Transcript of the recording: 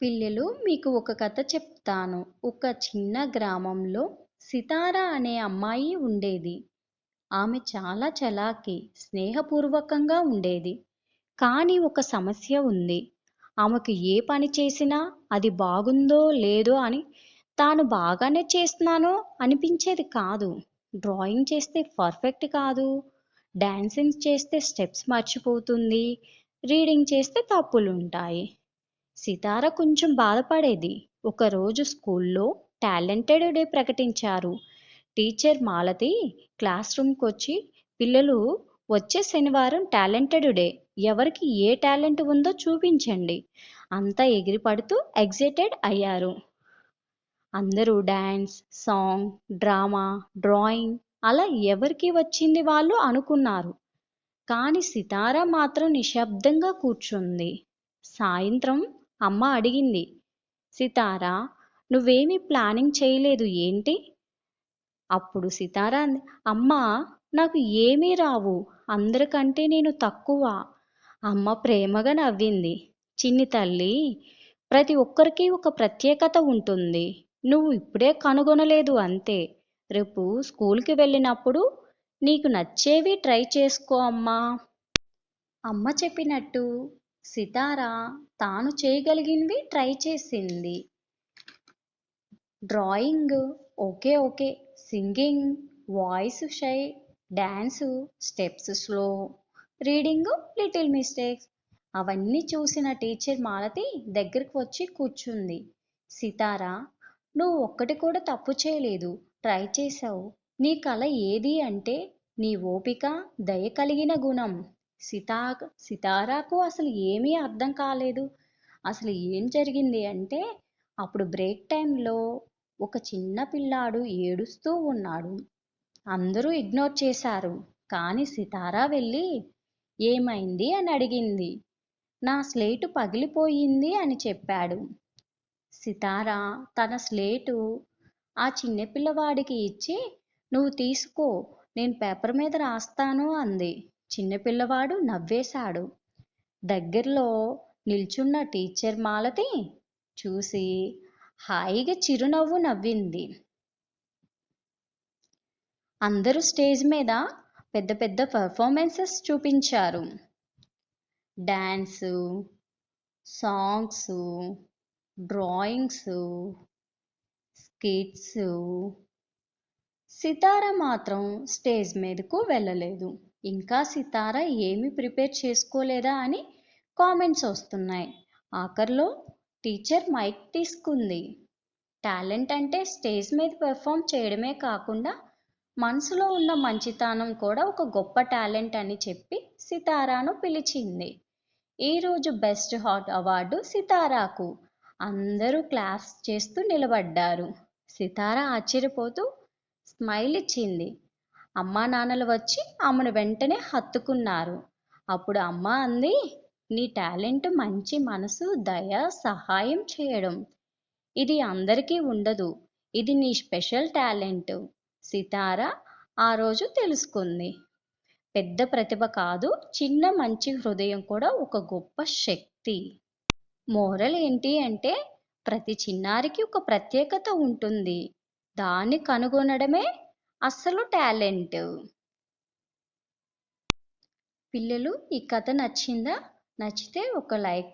పిల్లలు మీకు ఒక కథ చెప్తాను. ఒక చిన్న గ్రామంలో సితారా అనే అమ్మాయి ఉండేది. ఆమె చాలా చలాకి స్నేహపూర్వకంగా ఉండేది. కానీ ఒక సమస్య ఉంది. ఆమెకు ఏ పని చేసినా అది బాగుందో లేదో అని తాను బాగానే చేస్తున్నానో అనిపించేది కాదు. డ్రాయింగ్ చేస్తే పర్ఫెక్ట్ కాదు. డాన్సింగ్ చేస్తే స్టెప్స్ మర్చిపోతుంది. రీడింగ్ చేస్తే తప్పులు ఉంటాయి సితార కొంచెం బాధపడేది. ఒకరోజు స్కూల్లో టాలెంటెడ్ డే ప్రకటించారు. టీచర్ మాలతి క్లాస్ రూమ్కి వచ్చి పిల్లలు వచ్చే శనివారం టాలెంటెడ్ డే. ఎవరికి ఏ టాలెంట్ ఉందో చూపించండి. అంతా ఎగిరిపడుతూ ఎగ్జైటెడ్ అయ్యారు. అందరూ డ్యాన్స్ సాంగ్ డ్రామా డ్రాయింగ్ అలా ఎవరికి వచ్చింది వాళ్ళు అనుకున్నారు. కానీ సితార మాత్రం నిశ్శబ్దంగా కూర్చుంది. సాయంత్రం అమ్మ అడిగింది. సితారా నువ్వేమీ ప్లానింగ్ చేయలేదు ఏంటి? అప్పుడు సితారా అమ్మా నాకు ఏమీ రావు. అందరికంటే నేను తక్కువ. అమ్మ ప్రేమగా నవ్వింది. చిన్ని తల్లి ప్రతి ఒక్కరికి ఒక ప్రత్యేకత ఉంటుంది. నువ్వు ఇప్పుడే కనుగొనలేదు అంతే. రేపు స్కూల్కి వెళ్ళినప్పుడు నీకు నచ్చేవి ట్రై చేసుకో అమ్మా. అమ్మ చెప్పినట్టు సితార తాను చేయగలిగినవి ట్రై చేసింది. Drawing okay okay. Singing voice shy dance steps slow reading little mistakes. అవన్నీ చూసిన టీచర్ మాలతి దగ్గరికి వచ్చి కూర్చుంది. సితారా నువ్వు ఒక్కటి కూడా తప్పు చేయలేదు. ట్రై చేసావు నీ కళ ఏది అంటే నీ ఓపిక దయ కలిగిన గుణం. సితా సితారాకు అసలు ఏమీ అర్థం కాలేదు. అసలు ఏం జరిగింది అంటే అప్పుడు బ్రేక్ టైంలో ఒక చిన్న పిల్లాడు ఏడుస్తూ ఉన్నాడు. అందరూ ఇగ్నోర్ చేశారు. కానీ సితారా వెళ్ళి ఏమైంది? అని అడిగింది. నా స్లేటు పగిలిపోయింది అని చెప్పాడు. సితారా తన స్లేటు ఆ చిన్నపిల్లవాడికి ఇచ్చి నువ్వు తీసుకో నేను పేపర్ మీద రాస్తాను అంది. చిన్నపిల్లవాడు నవ్వేశాడు. దగ్గరలో నిల్చున్న టీచర్ మాలతి చూసి హాయిగా చిరునవ్వు నవ్వింది. అందరూ స్టేజ్ మీద పెద్ద పెద్ద పర్ఫార్మెన్సెస్ చూపించారు. Dance songs drawings skits. Sitara మాత్రం స్టేజ్ మీదకు వెళ్ళలేదు. ఇంకా సితార ఏమి ప్రిపేర్ చేసుకోలేదా అని కామెంట్స్ వస్తున్నాయి. ఆఖరిలో టీచర్ మైక్ తీసుకుంది. టాలెంట్ అంటే స్టేజ్ మీద పెర్ఫామ్ చేయడమే కాకుండా మనసులో ఉన్న మంచితనం కూడా ఒక గొప్ప టాలెంట్ అని చెప్పి సితారాను పిలిచింది. ఈరోజు బెస్ట్ హాట్ అవార్డు సితారాకు. అందరూ క్లాస్ చేస్తూ నిలబడ్డారు. సితార ఆశ్చర్యపోతూ స్మైల్ ఇచ్చింది. అమ్మా నాన్నలు వచ్చి ఆమెను వెంటనే హత్తుకున్నారు. అప్పుడు అమ్మ అంది నీ టాలెంట్ మంచి మనసు దయ సహాయం చేయడం. ఇది అందరికీ ఉండదు. ఇది నీ స్పెషల్ టాలెంట్ సితార ఆ రోజు తెలుసుకుంది. పెద్ద ప్రతిభ కాదు చిన్న మంచి హృదయం కూడా ఒక గొప్ప శక్తి. మోరల్ ఏంటి అంటే ప్రతి చిన్నారికి ఒక ప్రత్యేకత ఉంటుంది. దాన్ని కనుగొనడమే అసలు టాలెంట్. పిల్లలు ఈ కథ నచ్చిందా? నచ్చితే ఒక లైక్